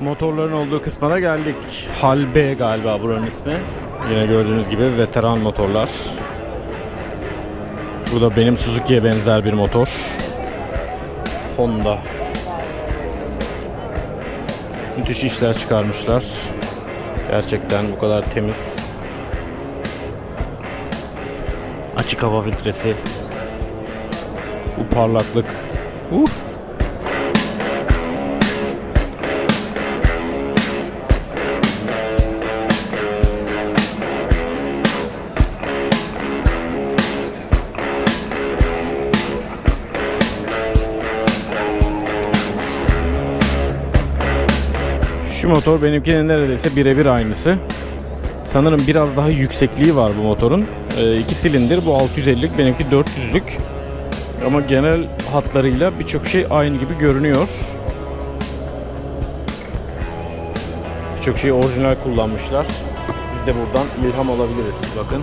Motorların olduğu kısma da geldik. Hal B galiba buranın ismi. Yine gördüğünüz gibi veteran motorlar. Bu da benim Suzuki'ye benzer bir motor. Honda. Müthiş işler çıkarmışlar. Gerçekten bu kadar temiz. Açık hava filtresi. Bu parlaklık. Uh. Şu motor benimkinin neredeyse birebir aynısı. Sanırım biraz daha yüksekliği var bu motorun. 2 silindir bu 650'lik benimki 400'lük. Ama genel hatlarıyla birçok şey aynı gibi görünüyor. Birçok şeyi orijinal kullanmışlar. Biz de buradan ilham alabiliriz. Bakın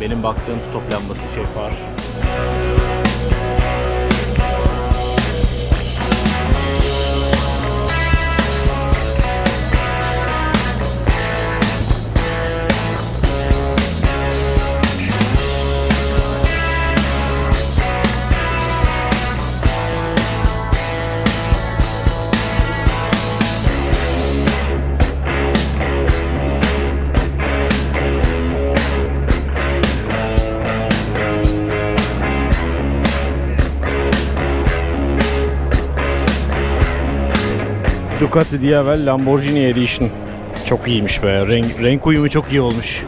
benim baktığım stop lambası şey far. Ducati Diavel Lamborghini Edition. Çok iyiymiş be. Renk, renk uyumu çok iyi olmuş.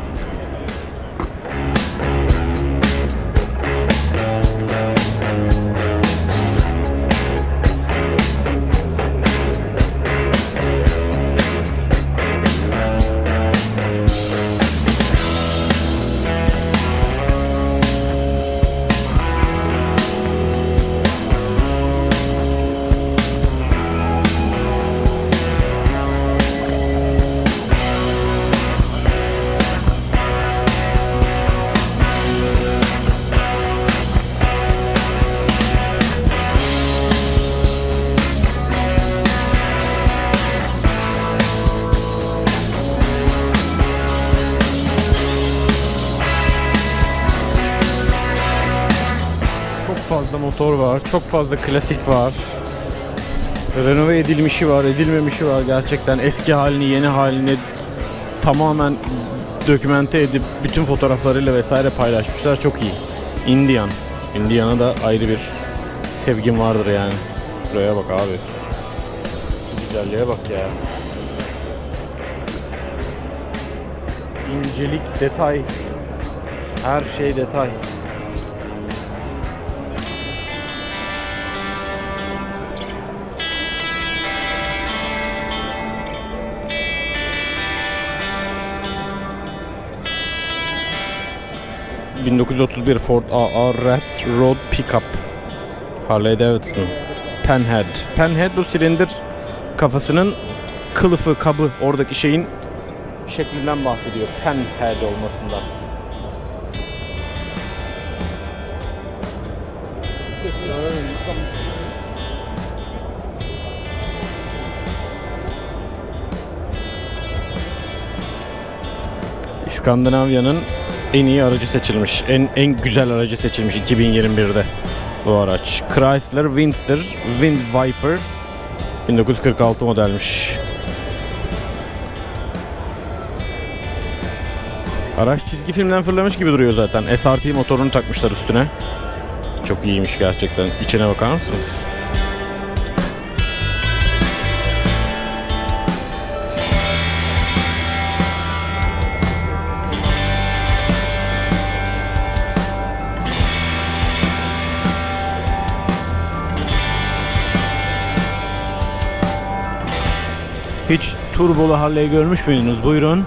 Motor var. Çok fazla klasik var. Renove edilmişi var, edilmemişi var. Gerçekten eski halini, yeni halini tamamen dokümente edip bütün fotoğraflarıyla vesaire paylaşmışlar. Çok iyi. Indian. Indian'a da ayrı bir sevgim vardır yani. Buraya bak abi. Güzelliğe bak ya. İncelik, detay. Her şey detay. ...1931 Ford AA Rat Road Pickup Harley Davidson Penhead Penhead bu silindir kafasının kılıfı, kabı oradaki şeyin şeklinden bahsediyor. Penhead olmasından. İskandinavya'nın en iyi aracı seçilmiş. En en güzel aracı seçilmiş 2021'de bu araç. Chrysler Windsor Wind Viper 1946 modelmiş. Araç çizgi filmden fırlamış gibi duruyor zaten. SRT motorunu takmışlar üstüne. Çok iyiymiş gerçekten. İçine bakar mısınız? Turbolu Harley görmüş müydünüz? Buyurun.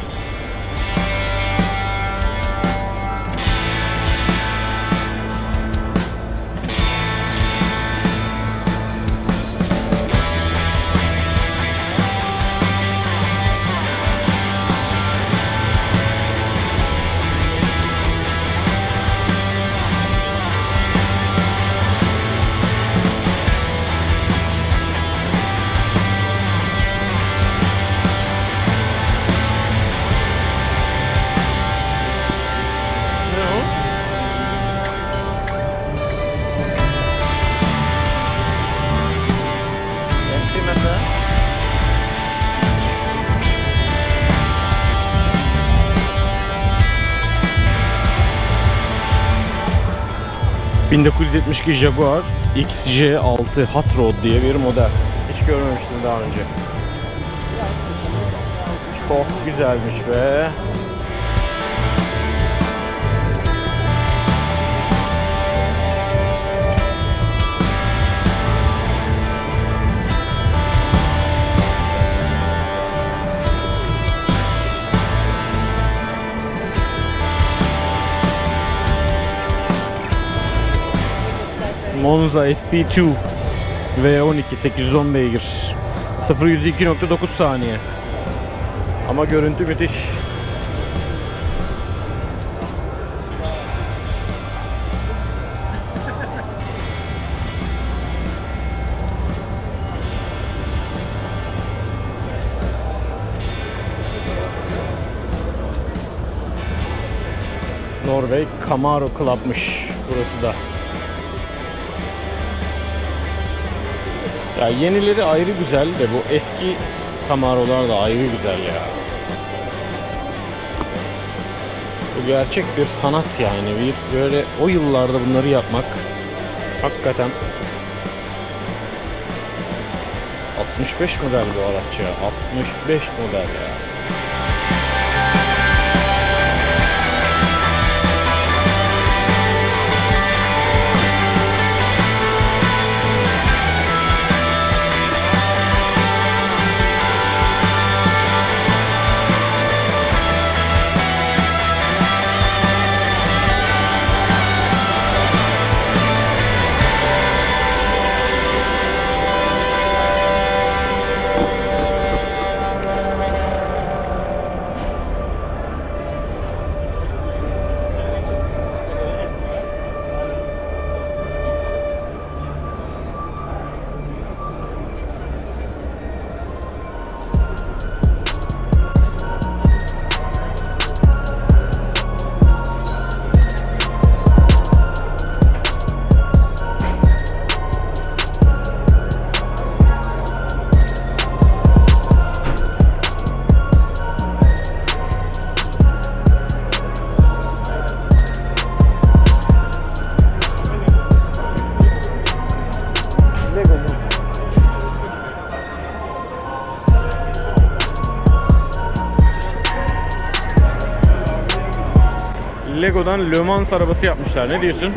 1972 Jaguar XJ6 Hot Rod diye bir model. Hiç görmemiştim daha önce. Çok güzelmiş be. Monza SP2 V12 810 beygir. 0 102.9 saniye. Ama görüntü müthiş. Norveç Camaro Club'mış burası da. Ya yenileri ayrı güzel de bu eski Camaro'lar da ayrı güzel ya. Bu gerçek bir sanat yani. Bir böyle o yıllarda bunları yapmak hakikaten 65 model bu araç ya. 65 model ya. Lego'dan Le Mans arabası yapmışlar. Ne diyorsun?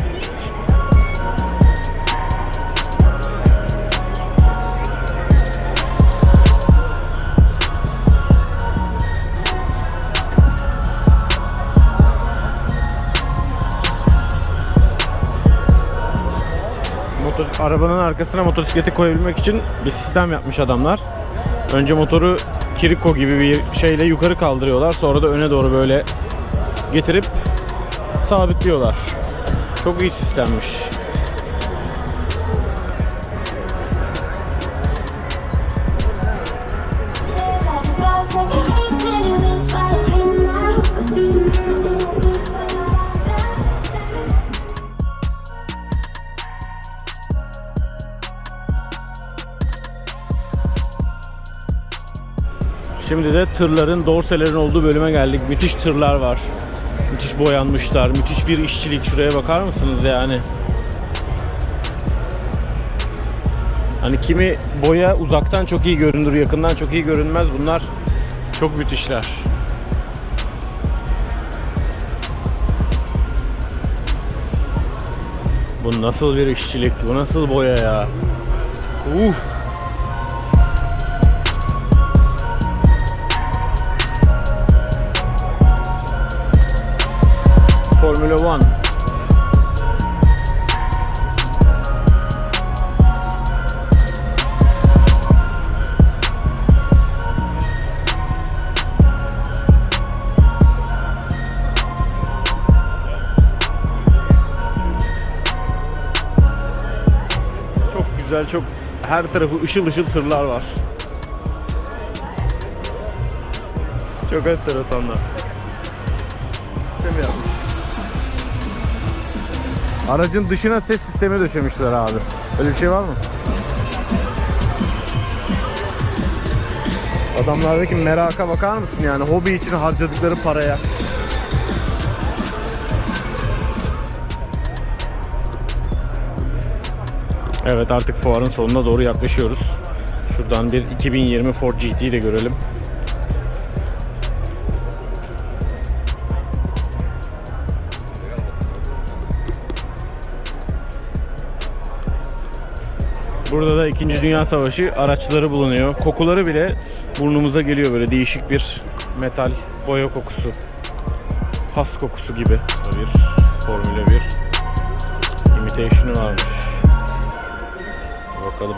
Arabanın arkasına motosikleti koyabilmek için bir sistem yapmış adamlar. Önce motoru kiriko gibi bir şeyle yukarı kaldırıyorlar. Sonra da öne doğru böyle getirip sabitliyorlar. Çok iyi sistemmiş. Şimdi de tırların, dorselerin olduğu bölüme geldik. Müthiş tırlar var. Boyanmışlar. Müthiş bir işçilik. Şuraya bakar mısınız yani? Hani kimi boya uzaktan çok iyi görünür, yakından çok iyi görünmez. Bunlar çok müthişler. Bu nasıl bir işçilik? Bu nasıl boya ya? Uh! Formula One. Çok güzel, çok her tarafı ışıl ışıl tırlar var. Çok enteresanlar. Değil? Aracın dışına ses sistemi döşemişler abi. Öyle bir şey var mı? Adamlardaki meraka bakar mısın yani hobi için harcadıkları paraya. Evet artık fuarın sonuna doğru yaklaşıyoruz. Şuradan bir 2020 Ford GT'yi de görelim. Burada da 2. Dünya Savaşı araçları bulunuyor. Kokuları bile burnumuza geliyor böyle değişik bir metal boya kokusu. Has kokusu gibi. Bir Formula 1 imitation'ı varmış. Bakalım.